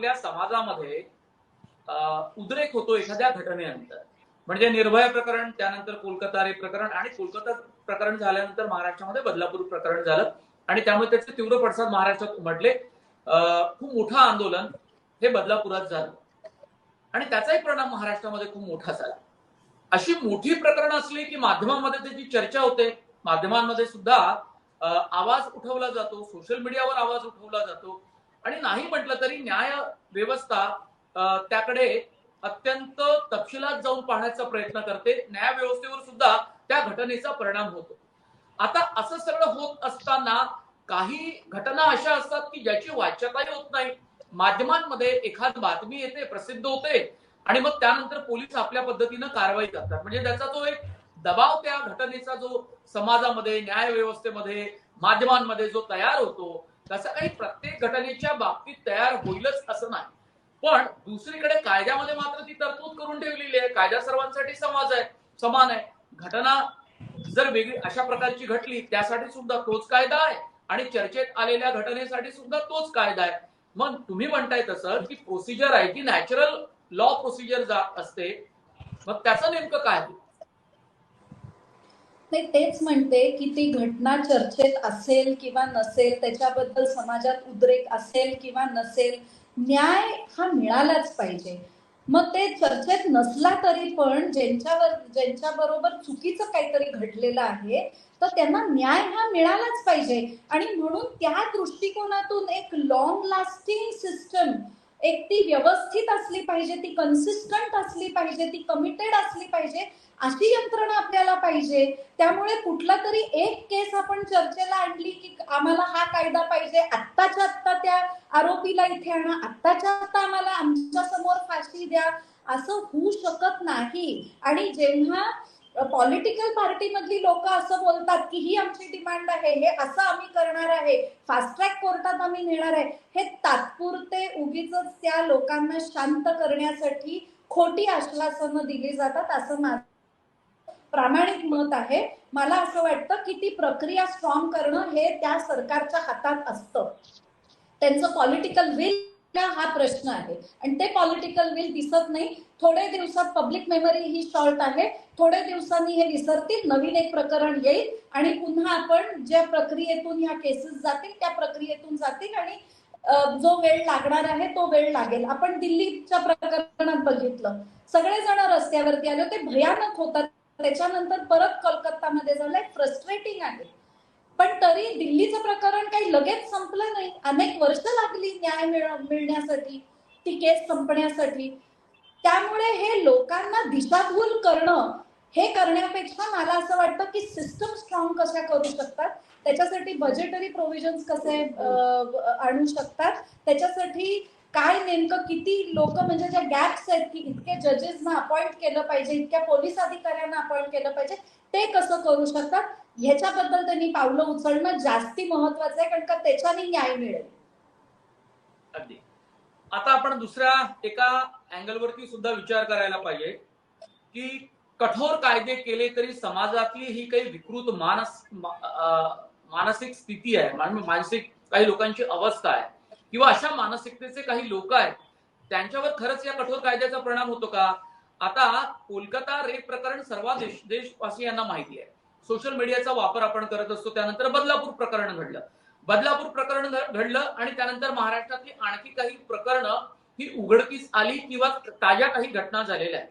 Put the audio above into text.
आपल्या समाजामध्ये उद्रेक होतो एखाद्या घटनेनंतर. म्हणजे निर्भया प्रकरण त्यानंतर कोलकाता रे प्रकरण आणि कोलकाता प्रकरण झाल्यानंतर महाराष्ट्रामध्ये बदलापूर प्रकरण झालं आणि त्यामुळे त्याचे तीव्र पडसाद महाराष्ट्रात उमटले. खूप मोठं आंदोलन हे बदलापुरात झालं. आणि त्याचाही परिणाम महाराष्ट्रामध्ये खूप मोठा झाला. अशी मोठी प्रकरणं असली की माध्यमांमध्ये त्याची चर्चा होते. माध्यमांमध्ये सुद्धा आवाज उठवला जातो. सोशल मीडियावर आवाज उठवला जातो. आणि नाही म्हटलं तरी न्याय व्यवस्था त्याकडे अत्यंत तपशिलात जाऊन पाहण्याचा प्रयत्न करते. न्याय व्यवस्थेवर सुद्धा त्या घटनेचा परिणाम होतो. आता असं सगळं होत असताना काही घटना अशा असतात की ज्याची वाच्यताही होत नाही माध्यमांमध्ये एखाद बातमी येते प्रसिद्ध होते आणि मग त्यानंतर पोलीस आपल्या पद्धतीनं कारवाई करतात. म्हणजे त्याचा जो एक दबाव त्या घटनेचा जो समाजामध्ये न्याय व्यवस्थेमध्ये माध्यमांमध्ये जो तयार होतो तसा काही प्रत्येक घटनेच्या बाबतीत तयार होईलच असं नाही. पण दुसरीकडे कायद्यामध्ये मात्र ती तरतूद करून ठेवलेली आहे. कायदा सर्वांसाठी समाज आहे समान आहे. घटना जर वेगळी अशा प्रकारची घटली त्यासाठी सुद्धा तोच कायदा आहे. आणि चर्चेत आलेल्या घटनेसाठी सुद्धा तोच कायदा आहे. मग तुम्ही म्हणताय तसं की प्रोसिजर आहे ती नॅचरल लॉ प्रोसिजर असते. मग त्याचं नेमकं काय आहे? नाही तेच म्हणते की ती घटना चर्चेत असेल किंवा नसेल त्याच्याबद्दल समाजात उद्रेक असेल किंवा नसेल न्याय हा मिळालाच पाहिजे. मग ते चर्चेत नसला तरी पण ज्यांच्यावर ज्यांच्या बरोबर चुकीचं काहीतरी घडलेलं आहे तर त्यांना न्याय हा मिळालाच पाहिजे. आणि म्हणून त्या दृष्टिकोनातून एक लॉंग लास्टिंग सिस्टम एक ती व्यवस्थित असली पाहिजे ती कन्सिस्टंट असली पाहिजे ती कमिटेड असली पाहिजे अशी यंत्रणा आपल्याला पाहिजे. त्यामुळे कुठला तरी एक केस आपण चर्चेला आणली की आम्हाला हा कायदा पाहिजे आत्ताच्या आत्ता त्या आरोपीला इथे आणा आत्ताच्या आत्ता आम्हाला आमच्यासमोर फाशी द्या असं होऊ शकत नाही. आणि जेव्हा पॉलिटिकल पार्टी मधली लोक असं बोलतात की ही आमची डिमांड आहे हे असं आम्ही करणार आहे फास्ट ट्रॅक कोर्टात आम्ही नेणार आहे. हे तात्पुरते उगीच त्या लोकांना शांत करण्यासाठी खोटी आश्वासनं दिली जातात असं माझं प्रामाणिक मत आहे. मला असं वाटतं की ती प्रक्रिया स्ट्रॉंग करणं हे त्या सरकारच्या हातात असतं. त्यांचं पॉलिटिकल विल हा प्रश्न आहे. आणि ते पॉलिटिकल विल दिसत नाही. थोडे दिवसात पब्लिक मेमरी ही शॉर्ट आहे. थोड्या दिवसांनी हे विसरतील. नवीन एक प्रकरण येईल. आणि पुन्हा आपण ज्या प्रक्रियेतून ह्या केसेस जातील त्या प्रक्रियेतून जातील आणि जो वेळ लागणार आहे तो वेळ लागेल. आपण दिल्लीच्या प्रकरणात बघितलं. सगळेजण रस्त्यावरती आले होते. भयानक होतात. त्याच्यानंतर परत कोलकातामध्ये झालंय फ्रस्ट्रेटिंग आहे. पण तरी दिल्लीचं प्रकरण काही लगेच संपलं नाही. अनेक वर्ष लागली न्याय मिळ- मिळण्यासाठी ती केस संपण्यासाठी. त्यामुळे हे लोकांना दिशाभूल करणं हे करण्यापेक्षा मला असं वाटतं की सिस्टम स्ट्रॉंग कशा करू शकतात? त्याच्यासाठी बजेटरी प्रोव्हिजन्स कसे आणू शकतात? त्याच्यासाठी काय नेमकं किती लोक म्हणजे ज्या गॅप्स आहेत की इतके जजेसना अपॉइंट केलं पाहिजे इतक्या पोलीस अधिकाऱ्यांना अपॉइंट केलं पाहिजे ते कसं करू शकतात? ह्याच्याबद्दल त्यांनी पावलं उचलणं जास्ती महत्वाचं आहे कारण का त्याच्याने न्याय मिळेल. अगदी. आता आपण दुसऱ्या एका अँगलवरती सुद्धा विचार करायला पाहिजे की कठोर कायदे केले तरी समाजातली ही काही विकृत मानस मा- मानसिक स्थिती आहे मानसिक काही लोकांची अवस्था आहे किंवा अशा मानसिकतेचे काही लोक आहेत त्यांच्यावर खरंच या कठोर कायद्याचा परिणाम होतो का? आता कोलकाता रेप प्रकरण सर्व देश देशवासियांना माहिती आहे. सोशल मीडियाचा वापर आपण करत असतो त्यानंतर बदलापूर प्रकरण घडलं. बदलापूर प्रकरण घडलं आणि त्यानंतर महाराष्ट्रातली आणखी काही प्रकरणं ही उघडकीस आली किंवा ताज्या काही घटना झालेल्या आहेत.